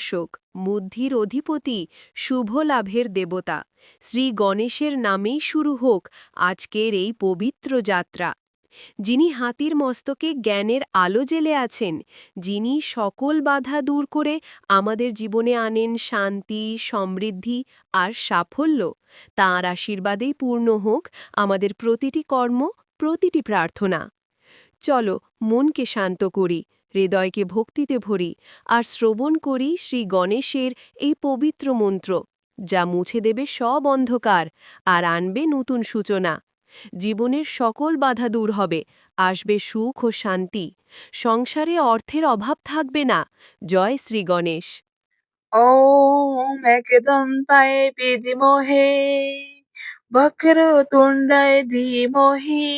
বিঘ্ননাশক বুদ্ধির অধিপতি, শুভ লাভের দেবতা। শ্রী গণেশের নামেই শুরু হোক আজকের এই পবিত্র যাত্রা। যিনি হাতির মস্তকে জ্ঞানের আলো জেলে আছেন, যিনি সকল বাধা দূর করে আমাদের জীবনে আনেন শান্তি, সমৃদ্ধি আর সাফল্য, তাঁর আশীর্বাদেই পূর্ণ হোক আমাদের প্রতিটি কর্ম, প্রতিটি প্রার্থনা। চলো মনকে শান্ত করি। হৃদয়কে ভক্তিতে ভরি আর শ্রবণ করি শ্রী গণেশের এই পবিত্র মন্ত্র, যা মুছে দেবে সব অন্ধকার আর আনবে নতুন সূচনা। জীবনের সকল বাধা দূর হবে, আসবে সুখ ও শান্তি। সংসারে অর্থের অভাব থাকবে না। জয় শ্রী গণেশ। ও মেকদন্তায় বিদিমহে বক্র তুণ্ডায় ধীমহি।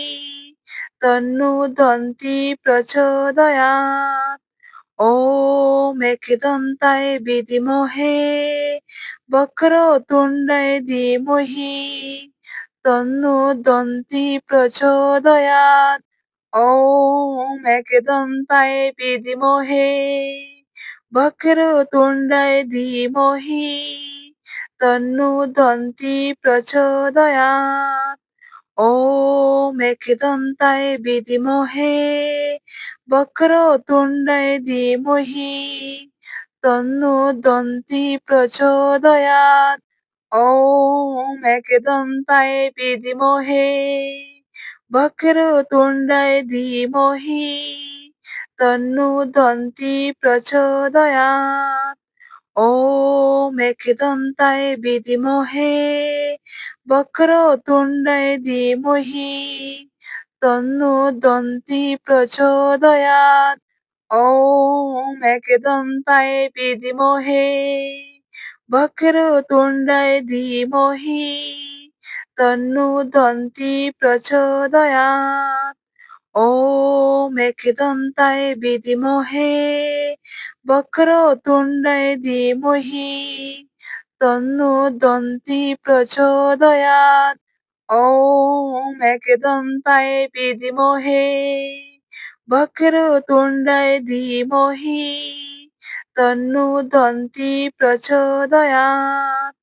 दन्ति प्रचोदयात् ॐ एकदन्ताय विद्महे वक्रतुण्डाय धीमहि तन्नो दन्ति प्रचोदयात् ॐ एकदन्ताय विद्महे वक्रतुण्डाय धीमहि तन्नो दन्ति प्रचोदयात् ওম একদন্তায় বিধিমোহে দি ধীমহি তন্নু দন্তি প্রচোদয়াৎ ওম একদন্তায় বিধিমোহে দি ধীমহি তন্নু দন্তি প্রচোদয়াৎ ওম একদন্তায় বিধিমোহে वक्रतुण्डाय धीमहि तन्नो दन्ति प्रचोदयात् ॐ एकदन्ताय विद्महे वक्रतुण्डाय धीमहि तन्नो दन्ति प्रचोदयात् ॐ एकदन्ताय विद्महे वक्रतुण्डाय धीमहि तन्नो दन्ति प्रचोदयात् ॐ एकदन्ताय विद्महे वक्रतुण्डाय धीमहि तन्नो दन्ति प्रचोदयात्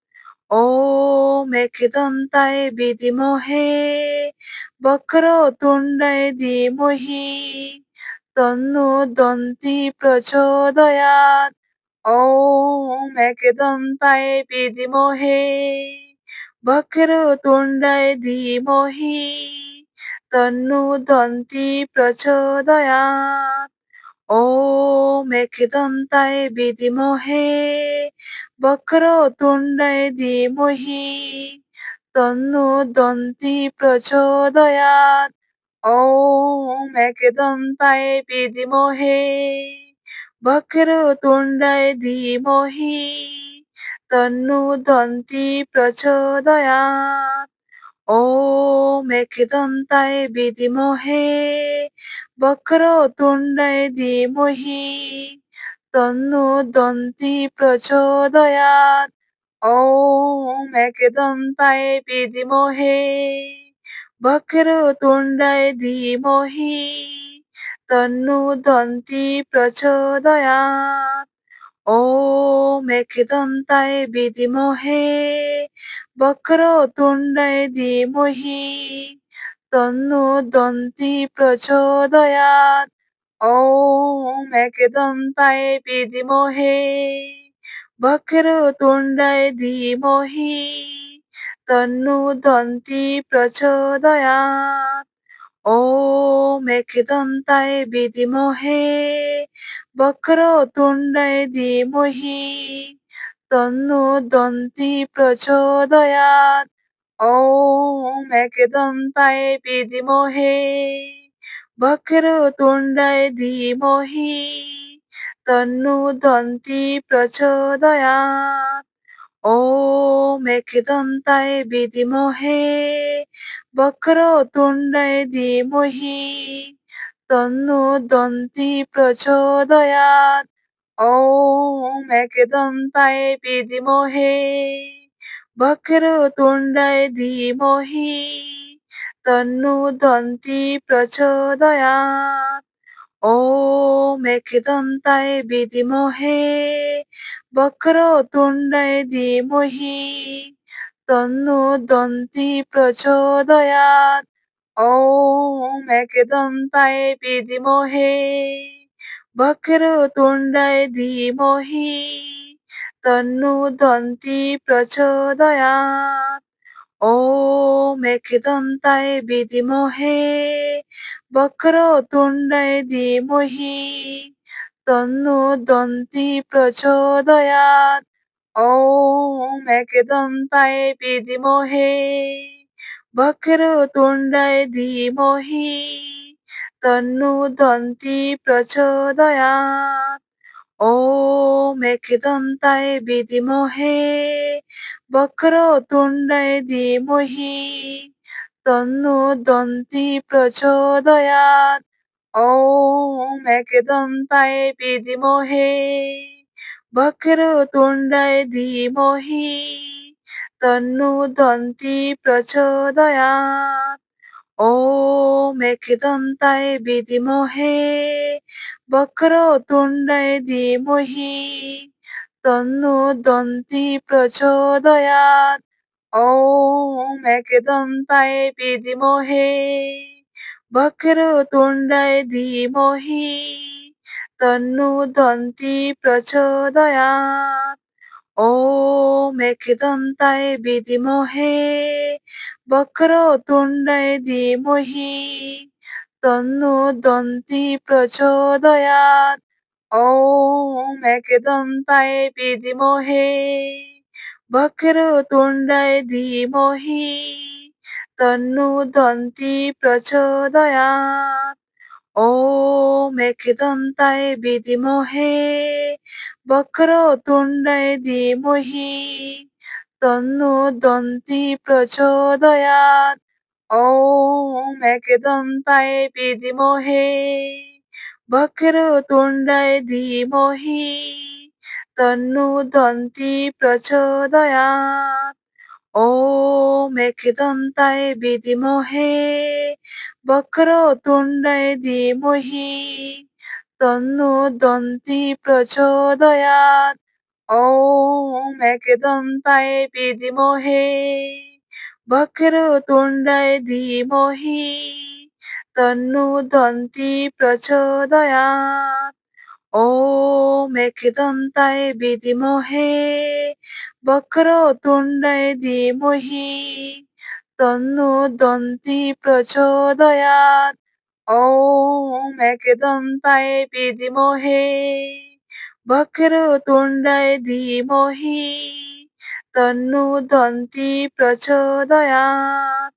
ॐ एकदन्ताय विद्महे वक्रतुण्डाय धीमहि तन्नो दन्ति प्रचोदयात् ওম একদন্তায় বিধিমহে বক্রতুণ্ডায় ধীমহি তন্নু দন্তি প্রচোদয়াৎ ওম একদন্তায় বিধিমহে বক্রতুণ্ডায় ধীমহি তন্নু দন্তি প্রচোদয়াৎ ওম একদন্তায় বিধিমহে বক্রতুণ্ডায় ধীমহি, তন্নো দন্তি প্রচোদয়াৎ ॐ মেঘদন্তায় বিধিমহে বক্রতুণ্ডায় ধীমহি, তন্নো দন্তি প্রচোদয়াৎ ॐ মেঘদন্তায় বিধিমহে বক্রতুণ্ডায় ধীমহি तन्नो दन्ति प्रचोदयात् ॐ एकदन्ताय विद्महे वक्रतुण्डाय धीमहि तन्नो दन्ति प्रचोदयात् ॐ एकदन्ताय विद्महे वक्रतुण्डाय धीमहि तन्नो दन्ति प्रचोदयात् ওম একদন্তায় বিধিমহে বক্রতুণ্ডায় ধীমহি তন্নু দন্তি প্রচোদয়াৎ ওম একদন্তায় বিধিমহে দি মহি তন্নু দন্তি প্রচোদয়াৎ ওম একদন্তায় বিধিমহে দি মহি তন্নু দন্তি প্রচোদয়াৎ ওম একদন্তায় বিধিমহে দি মহি তন্নু দন্তি প্রচোদয়াৎ ওম একদন্তায় বিধিমহে वक्रतुण्डाय धीमहि तन्नो दन्ति प्रचोदयात् ॐ एकदन्ताय विद्महे वक्रतुण्डाय धीमहि तन्नो दन्ति प्रचोदयात् ॐ एकदन्ताय विद्महे वक्रतुण्डाय धीमहि तन्नो दन्ति प्रचोदयात् ॐ एकदन्ताय विद्महे वक्रतुण्डाय धीमहि तन्नो दन्ति प्रचोदयात् ॐ एकदन्ताय विद्महे वक्रतुण्डाय धीमहि तन्नो दन्ति प्रचोदयात् ওম একদন্তায় বিধিমহে বক্র তুণ্ডায় ধীমহি তন্নু দন্তি প্রচোদয়াৎ ওম একদন্তায় বিধিমহে বক্র তুণ্ডায় ধীমহি তন্নু দন্তি প্রচোদয়াৎ ওম একদন্তায় বিধিমহে বক্রতুণ্ডায় ধীমহি, তন্নো দন্তি প্রচোদয়াৎ ॐ মেঘদন্তায় বিধিমহে বক্রতুণ্ডায় ধীমহি, তন্নো দন্তি প্রচোদয়াৎ ॐ মেঘদন্তায় বিধিমহে বক্রতুণ্ডায় ধীমহি तन्नो दन्ति प्रचोदयात् ॐ एकदन्ताय विद्महे वक्रतुण्डाय धीमहि तन्नो दन्ति प्रचोदयात् ॐ एकदन्ताय विद्महे वक्रतुण्डाय धीमहि तन्नो दन्ति प्रचोदयात् ওম একদন্তায় বিধিমহে বক্রতুণ্ডায় ধীমহি তন্নু দন্তি প্রচোদয়াৎ ওম একদন্তায় বিধিমহে দি মহি তন্নু দন্তি প্রচোদয়াৎ ও একদন্তায় বিধিমহে বক্রতুণ্ডায় ধীমহি তন্নু দন্তি প্রচোদয়াৎ ওম একদন্তায় বিধিমহে দি মহি তন্নু দন্তি প্রচোদয়াৎ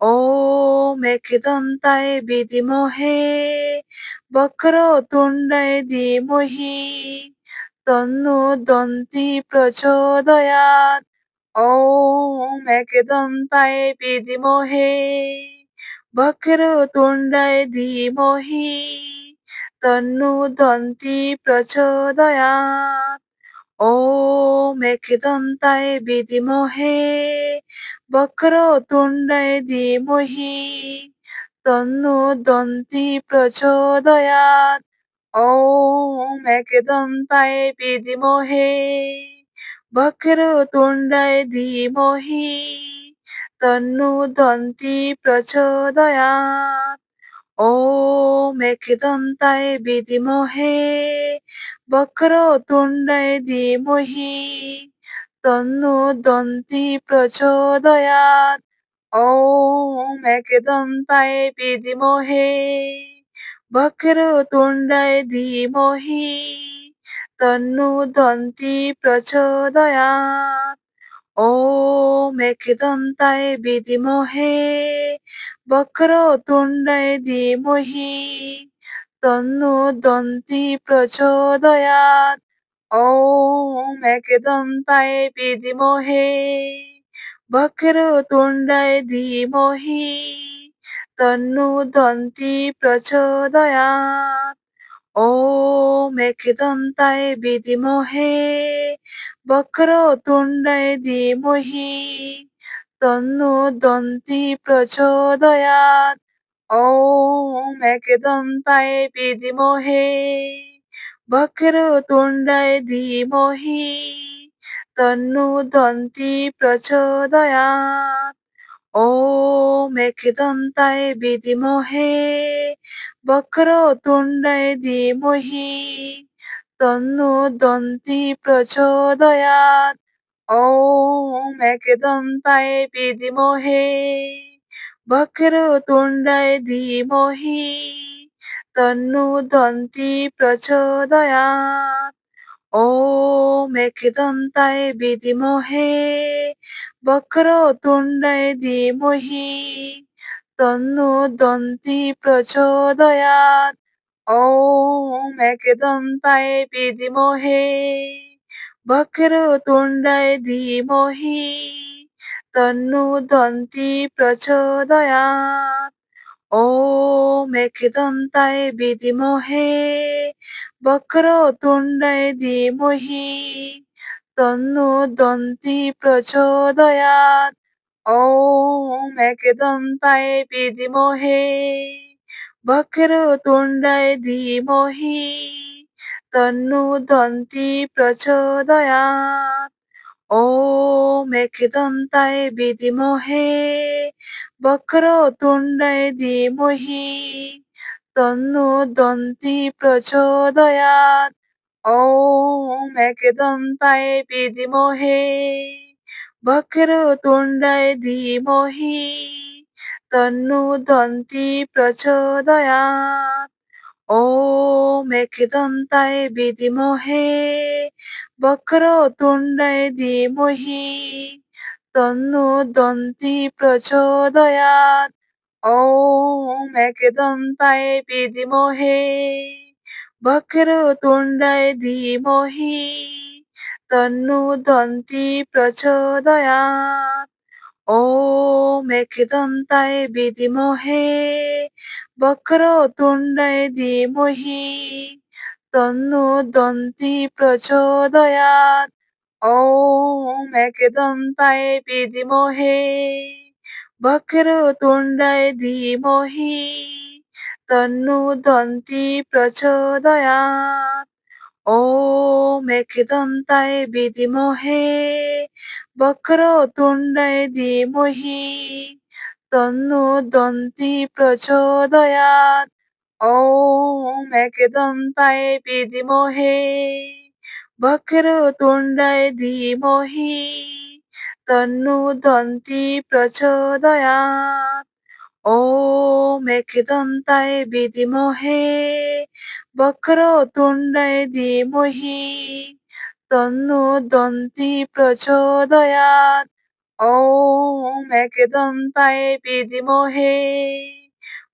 ওম একদন্তায় বিধিমহে বক্রতুণ্ডায় ধীমহি তন্নু দন্তি প্রচোদয়াৎ ওম একদন্তায় বিধিমহে দি মহি তন্নু দন্তি প্রচোদয়াৎ ওম একদন্তায় বিধিমহে वक्रतुण्डाय धीमहि तन्नो दन्ति प्रचोदयात् ॐ एकदन्ताय विद्महे वक्रतुण्डाय धीमहि तन्नो दन्ति प्रचोदयात् ॐ एकदन्ताय विद्महे वक्रतुण्डाय धीमहि तन्नो दन्ति प्रचोदयात् ॐ एकदन्ताय विद्महे वक्रतुण्डाय धीमहि तन्नो दन्ति प्रचोदयात् ॐ एकदन्ताय विद्महे वक्रतुण्डाय धीमहि तन्नो दन्ति प्रचोदयात् ওম একদন্তায় বিধিমহে বক্রতুণ্ডায় ধীমহি তন্নুদন্তি প্রচোদয়াৎ ওম একদন্তায় বিধিমহে বক্রতুণ্ডায় ধীমহি তন্নুদন্তি প্রচোদয়াৎ ওম একদন্তায় বিধিমহে वक्रतुण्डाय धीमहि तन्नो दन्ति प्रचोदयात् ॐ एकदन्ताय विद्महे वक्रतुण्डाय धीमहि तन्नो दन्ति प्रचोदयात् ॐ एकदन्ताय विद्महे वक्रतुण्डाय धीमहि तन्नो दन्ति प्रचोदयात् ॐ एकदन्ताय विद्महे वक्रतुण्डाय धीमहि तन्नो दन्ति प्रचोदयात् ॐ एकदन्ताय विद्महे वक्रतुण्डाय धीमहि तन्नो दन्ति प्रचोदयात् ও একদন্তায় বিধিমহে বক্রতুণ্ডায় ধীমহি তন্নু দন্তি প্রচোদয়াৎ ওম একদন্তায় বিধিমহে দি মহি তন্নো দন্তি প্রচোদয়াৎ ওম একদন্তায় বিধিমহে বক্রতুণ্ডায় ধীমহি তন্নু দন্তি প্রচোদয়াৎ ওম একদন্তায় বিধিমহে বক্রতুণ্ডায় ধীমহি তন্নু দন্তি প্রচোদয়াৎ ও ওম একদন্তায় বিধিমহে দি ধীমহি তন্নু দন্তি প্রচোদয়াৎ ওম একদন্তায় বিধিমহে দি ধীমহি তন্নু দন্তি প্রচোদয়াৎ ওম একদন্তায় বিধিমহে वक्रतुण्डाय धीमहि तन्नो दन्ति प्रचोदयात् ॐ एकदन्ताय विद्महे वक्रतुण्डाय धीमहि तन्नो दन्ति प्रचोदयात् ॐ एकदन्ताय विद्महे वक्रतुण्डाय धीमहि तन्नो दन्ति प्रचोदयात् ॐ एकदन्ताय विद्महे वक्रतुण्डाय धीमहि तन्नो दन्ति प्रचोदयात् ॐ एकदन्ताय विद्महे वक्रतुण्डाय धीमहि तन्नो दन्ति प्रचोदयात् ওম একদন্তায় বিধিমহে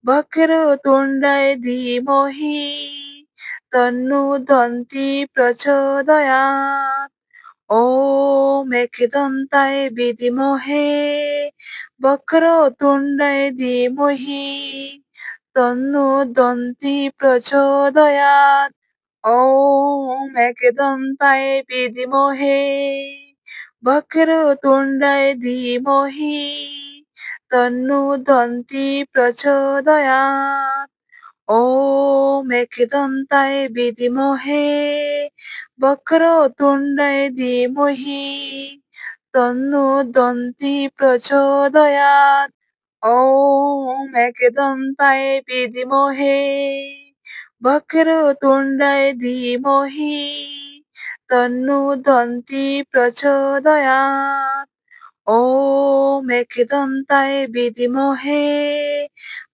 বক্রতুণ্ডায় ধীমহি তন্নুদন্তি প্রচোদয়াৎ ওম একদন্তায় বিধিমহে বক্রতুণ্ডায় ধীমহি তন্নুদন্তি প্রচোদয়াৎ ওম একদন্তায় বিধিমহে वक्रतुण्डाय धीमहि तन्नो दन्ति प्रचोदयात् ॐ एकदन्ताय विद्महे वक्रतुण्डाय धीमहि तन्नो दन्ति प्रचोदयात् ॐ एकदन्ताय विद्महे वक्रतुण्डाय धीमहि तन्नो दन्ति प्रचोदयात् ॐ एकदन्ताय विद्महे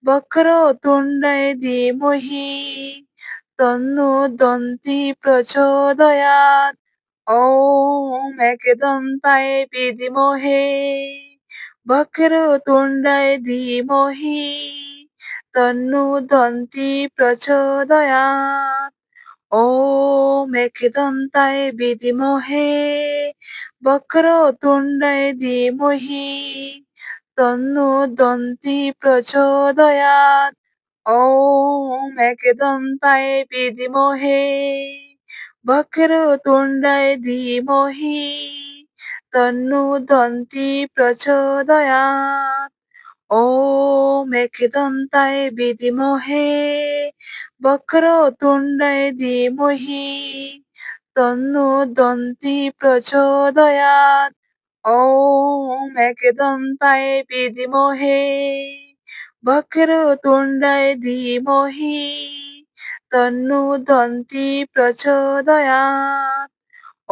वक्रतुण्डाय धीमहि तन्नो दन्ति प्रचोदयात् ॐ एकदन्ताय विद्महे वक्रतुण्डाय धीमहि तन्नो दन्ति प्रचोदयात् ওম একদন্তায় বিধিমহে দি মহি তন্নু দন্তি প্রচোদয়াৎ ওম একদন্তায় বিধিমহে দি মহি তন্নু দন্তি প্রচোদয়াৎ ওম একদন্তায় বিধিমহে वक्रतुण्डाय धीमहि তন্নো দন্তি প্রচোদয়াৎ ॐ एकदन्ताय विद्महे वक्रतुण्डाय धीमहि তন্নো দন্তি প্রচোদয়াৎ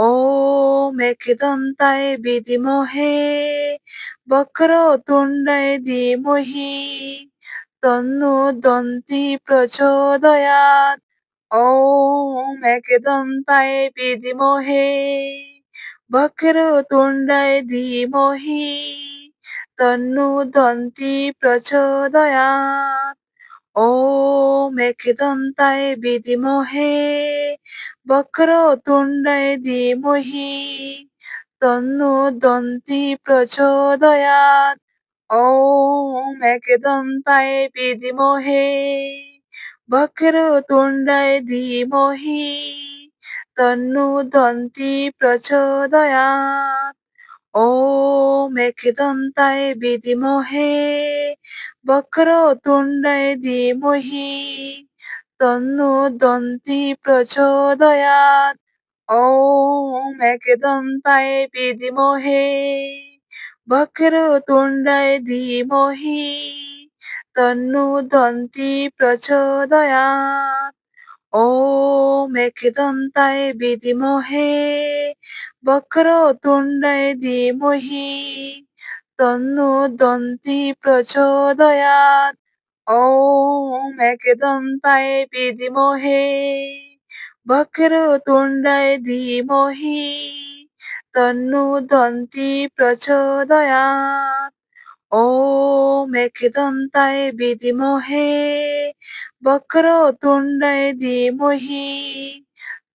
ॐ एकदन्ताय विद्महे वक्रतुण्डाय धीमहि তন্নো দন্তি প্রচোদয়াৎ ॐ एकदन्ताय विद्महे वक्रतुण्डाय धीमहि तन्नो दन्ति प्रचोदयात् ॐ एकदन्ताय विद्महे वक्रतुण्डाय धीमहि तन्नो दन्ति प्रचोदयात् ওম একদন্তায় বিধিমহে বক্রতুণ্ডায় ধীমহি তন্নুদন্তি প্রচোদয়াৎ ওম বিদিমহে বিধিমহে বক্রতুণ্ডায় ধীমহি তন্নুদন্তি প্রচোদয়াৎ ওম একদন্তায় বিদিমহে वक्रतुण्डाय धीमहि तन्नो दन्ति प्रचोदयात् ॐ एकदन्ताय विद्महे वक्रतुण्डाय धीमहि তন্নো দন্তি প্রচোদয়াৎ ॐ एकदन्ताय विद्महे वक्रतुण्डाय धीमहि तन्नो दन्ति प्रचोदयात् ॐ एकदन्ताय विद्महे वक्रतुण्डाय धीमहि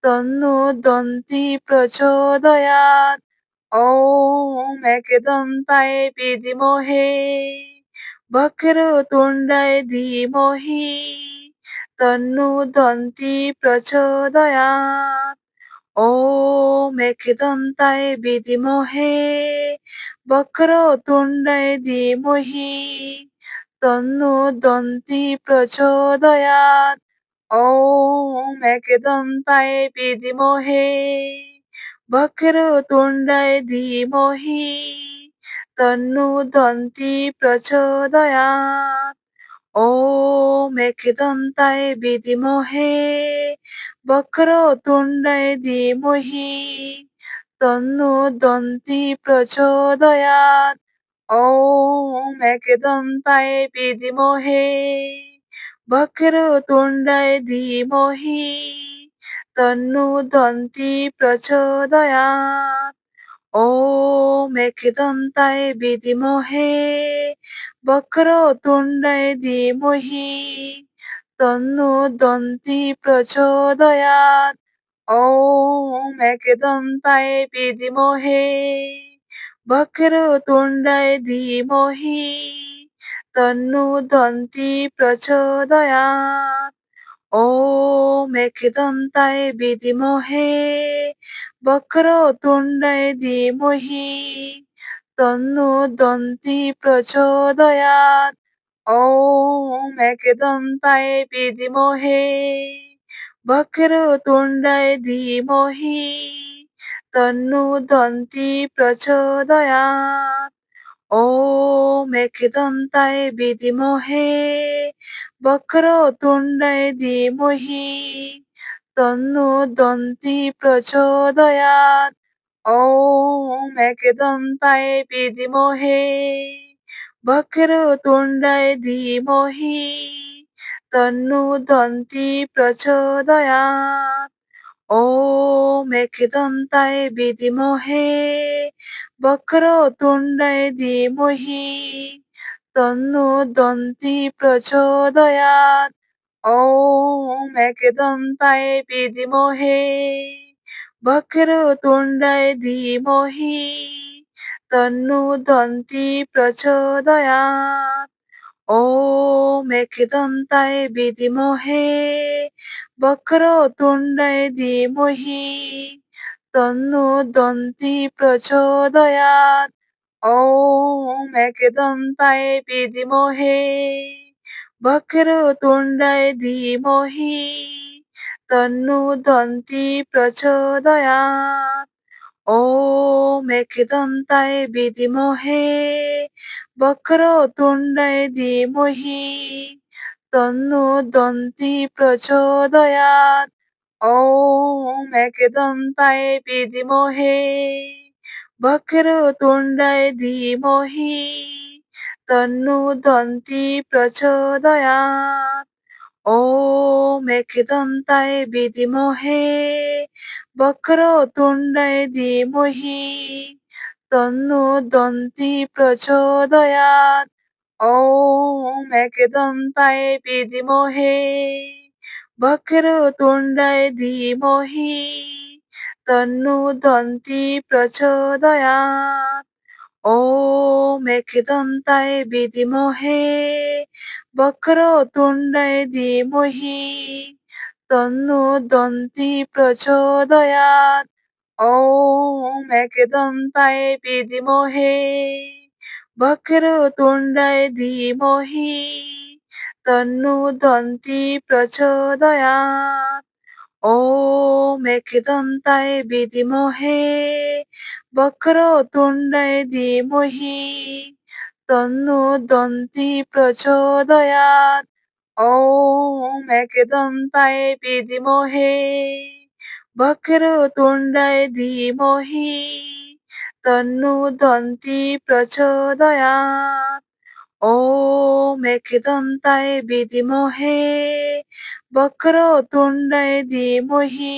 तन्नो दन्ति प्रचोदयात् ॐ एकदन्ताय विद्महे वक्रतुण्डाय धीमहि तन्नो दन्ति प्रचोदयात् ওম একদন্তায় বিধিমহে বক্রতুণ্ডায় ধীমহি তন্নু দন্তি প্রচোদয়াৎ ওম একদন্তায় বিধিমহে বক্রতুণ্ডায় ধীমহি তন্নু দন্তি প্রচোদয়াৎ ও ওম একদন্তায় বিধিমহে দি ধীমহি তন্নো দন্তি প্রচোদয়াৎ ওম একদন্তায় বিধিমহে দি ধীমহি তন্নু দন্তি প্রচোদয়াৎ ওম একদন্তায় বিধিমহে বক্রতুণ্ডয়ীমহি তন্নো দন্তি প্রচোদয়াৎ ওম একদন্তায় বিদিমহে বক্রতুণ্ডয় দিমহি তন্নু দন্তি প্রচোদয়াৎ ওম একদন্তায় বিদিমহে বক্রতুণ্ডয় ধীমহি धीमहि तन्नो दन्ति प्रचोदयात् ॐ एकदन्ताय विद्महे वक्रतुण्डाय धीमहि तन्नो दन्ति प्रचोदयात् ॐ एकदन्ताय विद्महे वक्रतुण्डाय धीमहि तन्नो दन्ति प्रचोदयात् ॐ एकदन्ताय विद्महे वक्रतुण्डाय धीमहि तन्नो दन्ति प्रचोदयात् ॐ एकदन्ताय विद्महे वक्रतुण्डाय धीमहि तन्नो दन्ति प्रचोदयात् ॐ एकदन्ताय विद्महे वक्रतुण्डाय धीमहि तन्नो दन्ति प्रचोदयात् ॐ एकदन्ताय विद्महे वक्रतुण्डाय धीमहि तन्नो दन्ति प्रचोदयात् ॐ एकदन्ताय विद्महे वक्रतुण्डाय धीमहि तन्नो दन्ति प्रचोदयात् ॐ एकदन्ताय विद्महे वक्रतुण्डाय धीमहि तन्नो दन्ति प्रचोदयात् ॐ एकदन्ताय विद्महे वक्रतुण्डाय धीमहि तन्नो दन्ति प्रचोदयात् ওম একদন্তায় বিধিমহে দি মহি তন্নু দন্তি প্রচোদয়াৎ ওম একদন্তায় বিধিমহে বক্রতুণ্ডায় ধীমহি তন্নু দন্তি প্রচোদয়াৎ ওম একদন্তায় বিধিমহে বক্রতুণ্ডয়ীমহি তন্নু দন্তি প্রচোদয়াৎ ওম একদন্তায় বিধিমহে বক্রতুণ্ডয় ধীমহি তন্নু দন্তি প্রচোদয়াৎ ওম একদন্তায় বিধিমহে বক্রতুণ্ডয় ধীমহি धीमहि तन्नो दन्ति प्रचोदयात् ॐ एकदन्ताय विद्महे वक्रतुण्डाय धीमहि तन्नो दन्ति प्रचोदयात् ॐ एकदन्ताय विद्महे वक्रतुण्डाय धीमहि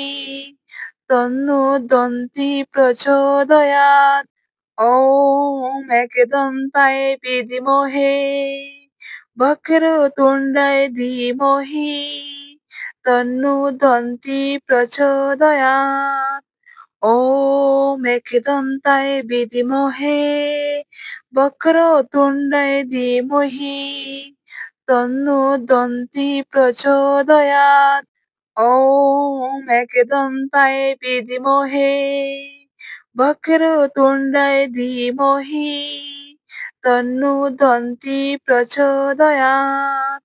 तन्नो दन्ति प्रचोदयात् ওম একদন্তায় বিধিমহে বক্রতুণ্ডায় ধীমহি তন্নুদন্তি প্রচোদয়াৎ ওম বিদিমহে বিধিমহে বক্রতুণ্ডায় ধীমহি তন্নুদন্তি প্রচোদয়াৎ ওম একদন্তায় বিদিমহে एकदन्ताय विद्महे वक्रतुण्डाय धीमहि तन्नो दन्ति प्रचोदयात्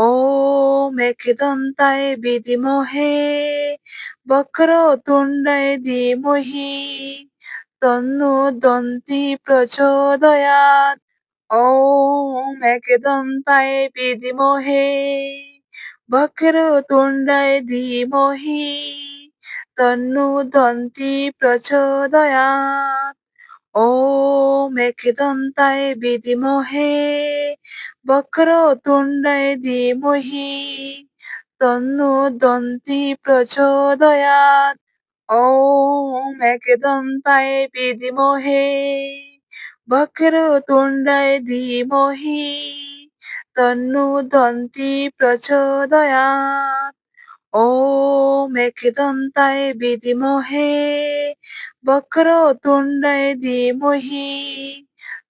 ॐ एकदन्ताय विद्महे वक्रतुण्डाय धीमहि तन्नो दन्ति प्रचोदयात् ॐ एकदन्ताय विद्महे वक्रतुण्डाय धीमहि तन्नो दन्ति प्रचोदयात् ॐ एकदन्ताय विद्महे वक्रतुण्डाय धीमहि तन्नो दन्ति प्रचोदयात् ॐ एकदन्ताय विद्महे वक्रतुण्डाय धीमहि तन्नो दन्ति प्रचोदयात् ওম একদন্তায় বিধিমহে বক্রতুণ্ডায় ধীমহি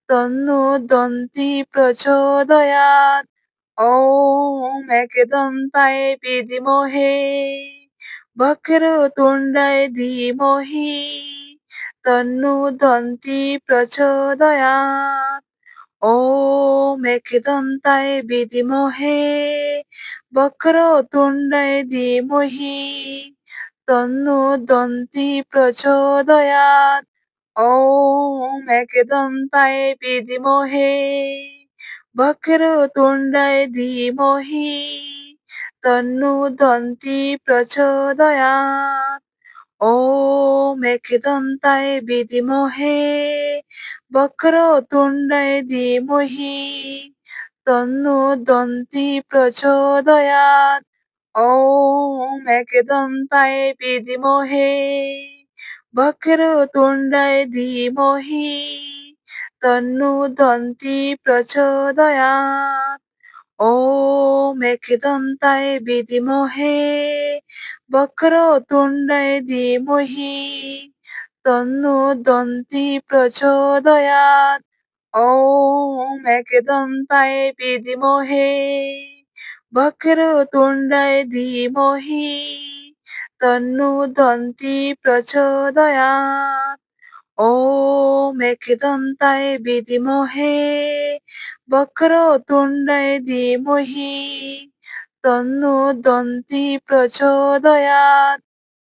তন্নু দন্তি প্রচোদয়াৎ ওম একদন্তায় বিধিমহে বক্রতুণ্ডায় ধীমহি তন্নু দন্তি প্রচোদয়াৎ ও ওম একদন্তায় বিধিমহে দি ধীমহি তন্নো দন্তি প্রচোদয়াৎ ওম একদন্তায় বিধিমহে দি ধীমহি তন্নু দন্তি প্রচোদয়াৎ ওম একদন্তায় বিধিমহে বক্রতুণ্ডয়ীমহি তন্নো দন্তি প্রচোদয়াৎ ওম একদন্তায় বিদিমহে বক্রতুণ্ডয় ধীমহি তন্নু দন্তি প্রচোদয়াৎ ওম একদন্তায় বিদিমহে দি ধীমহি धीमहि तन्नो दन्ति प्रचोदयात् ॐ एकदन्ताय विद्महे वक्रतुण्डाय धीमहि तन्नो दन्ति प्रचोदयात् ॐ एकदन्ताय विद्महे वक्रतुण्डाय धीमहि तन्नो दन्ति प्रचोदयात् ॐ एकदन्ताय विद्महे वक्रतुण्डाय धीमहि तन्नो दन्ति प्रचोदयात्